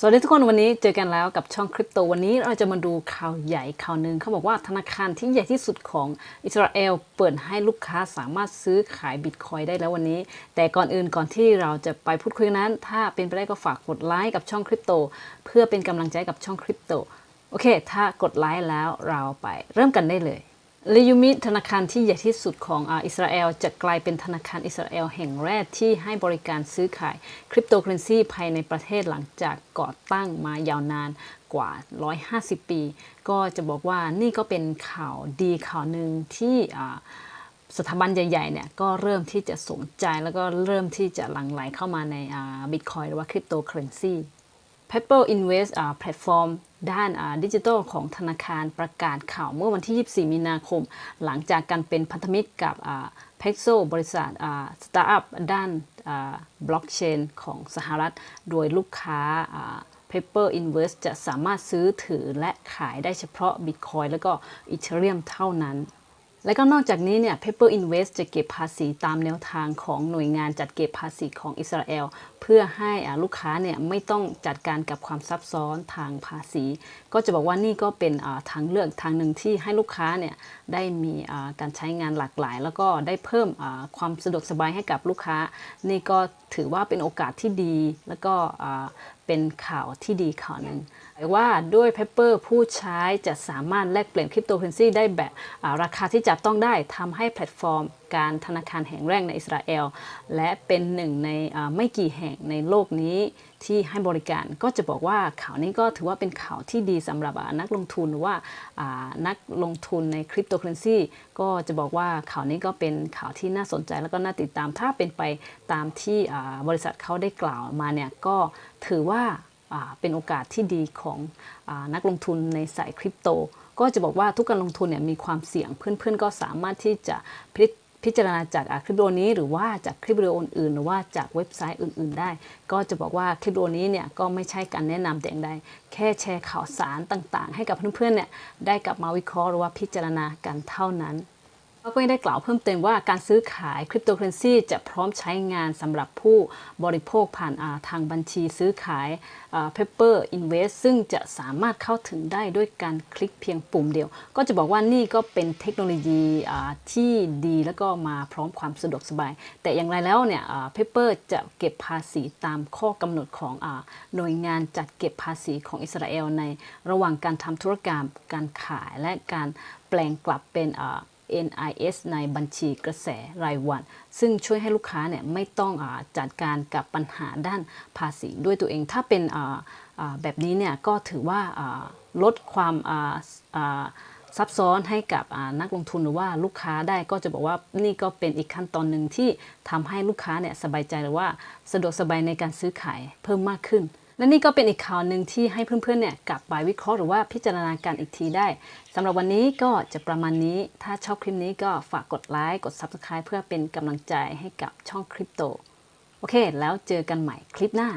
สวัสดีทุกคนวันนี้เจอกันแล้วกับช่องคริปโตวันนี้เราจะมาดูข่าวใหญ่ข่าวหนึ่งเขาบอกว่าธนาคารที่ใหญ่ที่สุดของอิสราเอลเปิดให้ลูกค้าสามารถซื้อขายบิตคอยได้แล้ววันนี้ แต่ก่อนอื่นก่อนที่เราจะไปพูดคุยนั้น ถ้าเป็นไปได้ก็ฝากกดไลค์กับช่องคริปโตเพื่อเป็นกำลังใจกับช่องคริปโตโอเค ถ้ากดไลค์แล้วเราไปเริ่มกันได้เลย ลยูมิธนาคารที่ใหญ่ที่สุดของอิสราเอลจะกลายเป็นธนาคารอิสราเอลแห่งแรกที่ให้บริการซื้อขายคริปโตเคอเรนซีภายในประเทศหลังจากก่อตั้งมายาวนานกว่า 150 ปี ก็จะบอกว่านี่ก็เป็นข่าวดีข่าวหนึ่งที่สถาบันใหญ่ๆเนี่ยก็เริ่มที่จะสนใจแล้วก็เริ่มที่จะหลั่งไหลเข้ามาในบิตคอยหรือว่าคริปโตเคอเรนซี Pepper Invest อ่าแพลตฟอร์มด้านอ่าดิจิทัลของธนาคารประกาศข่าวเมื่อวันที่ 24 มีนาคม หลังจากการเป็นพันธมิตรกับอ่า Pexo บริษัทอ่าสตาร์ทอัพด้านบล็อกเชนของสหรัฐ โดยลูกค้าอ่า Pepper Invest จะสามารถซื้อถือและขายได้เฉพาะ Bitcoin แล้วก็ Ethereum เท่านั้น และก็นอกจากนี้เนี่ย Pepper Invest จะเก็บภาษีตามแนวทางของหน่วยงานจัดเก็บภาษีของอิสราเอล เพื่อให้ลูกค้าเนี่ยไม่ต้องจัดการกับความซับซ้อนทางภาษี ก็จะบอกว่านี่ก็เป็นทางเลือกทางหนึ่งที่ให้ลูกค้าเนี่ยได้มีการใช้งานหลากหลาย แล้วก็ได้เพิ่มความสะดวกสบายให้กับลูกค้า นี่ก็ถือว่าเป็นโอกาสที่ดี แล้วก็ เป็นข่าวที่ดีข่าวหนึ่งว่าด้วย Pepper ผู้ใช้จะสามารถแลกเปลี่ยนคริปโตเคอเรนซีได้แบบราคาที่จับต้องได้ทำให้แพลตฟอร์มการธนาคารแห่งแรกในอิสราเอล และเป็นหนึ่งในไม่กี่แห่งในโลกนี้ที่ให้บริการก็จะบอกว่าข่าวนี้ก็ถือว่าเป็นข่าวที่ดีสำหรับนักลงทุนหรือว่านักลงทุนในคริปโตเคอเรนซีก็จะบอกว่าข่าวนี้ก็เป็นข่าวที่น่าสนใจแล้วก็น่าติดตามถ้าเป็นไปตามที่บริษัทเขาได้กล่าวมาเนี่ยก็ถือว่าเป็นโอกาสที่ดีของอนักลงทุนในสายคริปโต ก็จะบอกว่าทุกการลงทุนเนี่ยมีความเสี่ยงเพื่อนๆ ก็สามารถที่จะพิ พิจารณาจากอ่าคริปโอนี้หรือว่าจากคลิปวิดีโออื่นๆหรือว่าจากเว็บไซต์อื่น ๆ ได้ ก็จะบอกว่าคลิปวิดีโอนี้เนี่ยก็ไม่ใช่การแนะนำแต่อย่างใดแค่แชร์ข่าวสารต่างๆ ให้กับเพื่อนๆเนี่ยได้กลับมาวิเคราะห์หรือว่าพิจารณากันเท่านั้น เขาก็ยังได้กล่าวเพิ่มเติมว่าการซื้อขายคริปโตเคอเรนซีจะพร้อมใช้งานสำหรับผู้บริโภคผ่านาทางบัญชีซื้อขาย Pepper Invest ซึ่งจะสามารถเข้าถึงได้ด้วยการคลิกเพียงปุ่มเดียว ก็จะบอกว่านี่ก็เป็นเทคโนโลยีที่ดีแล้วก็มาพร้อมความสะดวกสบาย แต่อย่างไรแล้วเนี่ย Pepper จะเก็บภาษีตามข้อกำหนดของอหน่วยงานจัดเก็บภาษีของอิสราเอลในระหว่างการทำธุรกรรมการขายและการแปลงกลับเป็น NIS ในบัญชีกระแสรายวัน ซึ่งช่วยให้ลูกค้าเนี่ยไม่ต้องอจัดการกับปัญหาด้านภาษีด้วยตัวเอง ถ้าเป็นแบบนี้เนี่ยก็ถือว่าลดความซับซ้อนให้กับนักลงทุนหรือว่าลูกค้าได้ก็จะบอกว่านี่ก็เป็นอีกขั้นตอนหนึ่งที่ทำให้ลูกค้าเนี่ยสบายใจหรือว่าสะดวกสบายในการซื้อขายเพิ่มมากขึ้น และนี่ก็เป็นอีกข่าวหนึ่งที่ให้เพื่อนๆเนี่ยกลับไปวิเคราะห์หรือว่าพิจารณาการอีกทีได้สำหรับวันนี้ก็จะประมาณนี้ ถ้าชอบคลิปนี้ก็ฝากกดไลค์กด Subscribe เพื่อเป็นกำลังใจให้กับช่องคริปโต โอเค แล้วเจอกันใหม่คลิปหน้า